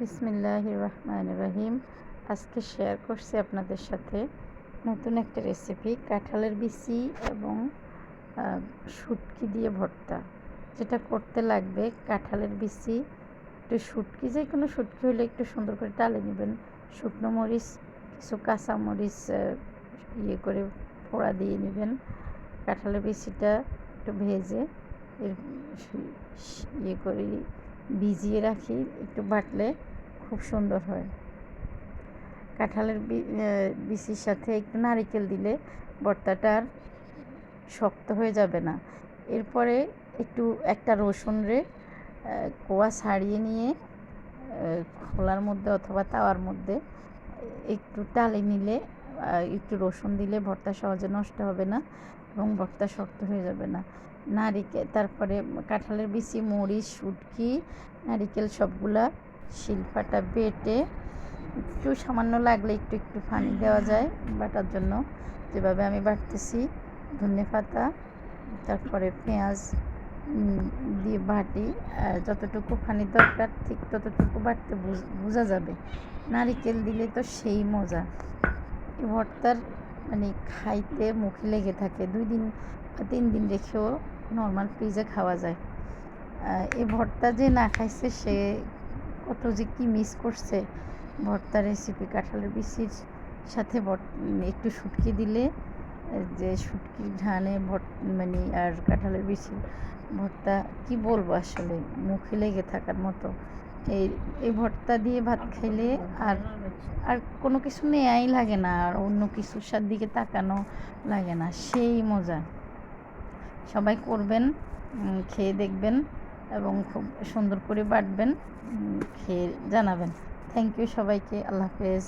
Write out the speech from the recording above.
বিসমিল্লাহ রহমান রহিম আজকে শেয়ার করছি আপনাদের সাথে নতুন একটা রেসিপি কাঁঠালের বিচি এবং শুটকি দিয়ে ভর্তা। যেটা করতে লাগবে কাঁঠালের বিচি। একটু শুটকি যে কোনো শুটকি হলে একটু সুন্দর করে টালে নেবেন। শুকনো মরিচ, কিছু কাঁচা মরিচ ইয়ে করে ফোড়া দিয়ে নেবেন। কাঁঠালের বিচিটা একটু ভেজে ইয়ে করে ভিজিয়ে রাখি। একটু বাটলে খুব সুন্দর হয়। কাঁঠালের বিচির সাথে একটু নারিকেল দিলে ভর্তাটা আর শক্ত হয়ে যাবে না। এরপরে একটু একটা রসুন রে কোয়া ছাড়িয়ে নিয়ে খোলার মধ্যে অথবা তাওয়ার মধ্যে একটু টালে নিলে একটু রসুন দিলে ভর্তা সহজে নষ্ট হবে না এবং ভর্তা শক্ত হয়ে যাবে না। নারিকেল তারপরে কাঁঠালের বিচি, মরিচ, শুটকি, নারিকেল সবগুলা শিলপাটা বেটে একটু সামান্য লাগলে একটু একটু পানি দেওয়া যায় বাটার জন্য। যেভাবে আমি বাটতেছি, ধনে পাতা, তারপরে পেঁয়াজ দিয়ে বাটি যতটুকু পানি দরকার ঠিক ততটুকু বাটতে বুঝ- যাবে। নারিকেল দিলে তো সেই মজা। এই ভর্তার মানে খাইতে মুখে লেগে থাকে। দুই দিন বা তিন দিন রেখেও নর্মাল ফ্রিজে খাওয়া যায়। এই ভর্তা যে না খাইছে সে কত যে কি মিস করছে। ভর্তা রেসিপি কাঁঠালের বিচির সাথে একটু শুটকি দিলে, যে শুটকির ভর মানে আর কাঁঠালের বিচির ভর্তা, কি বলব আসলে? মুখে লেগে থাকার মতো। এই এই ভর্তা দিয়ে ভাত খাইলে আর আর কোনো কিছু নেয়াই লাগে না, আর অন্য কিছুর সার দিকে তাকানো লাগে না। সেই মজা। সবাই করবেন খেয়ে দেখবেন। এবং খুব সুন্দর করে বাটবেন খেয়ে জানাবেন। থ্যাংক ইউ সবাইকে আল্লাহ হাফেজ।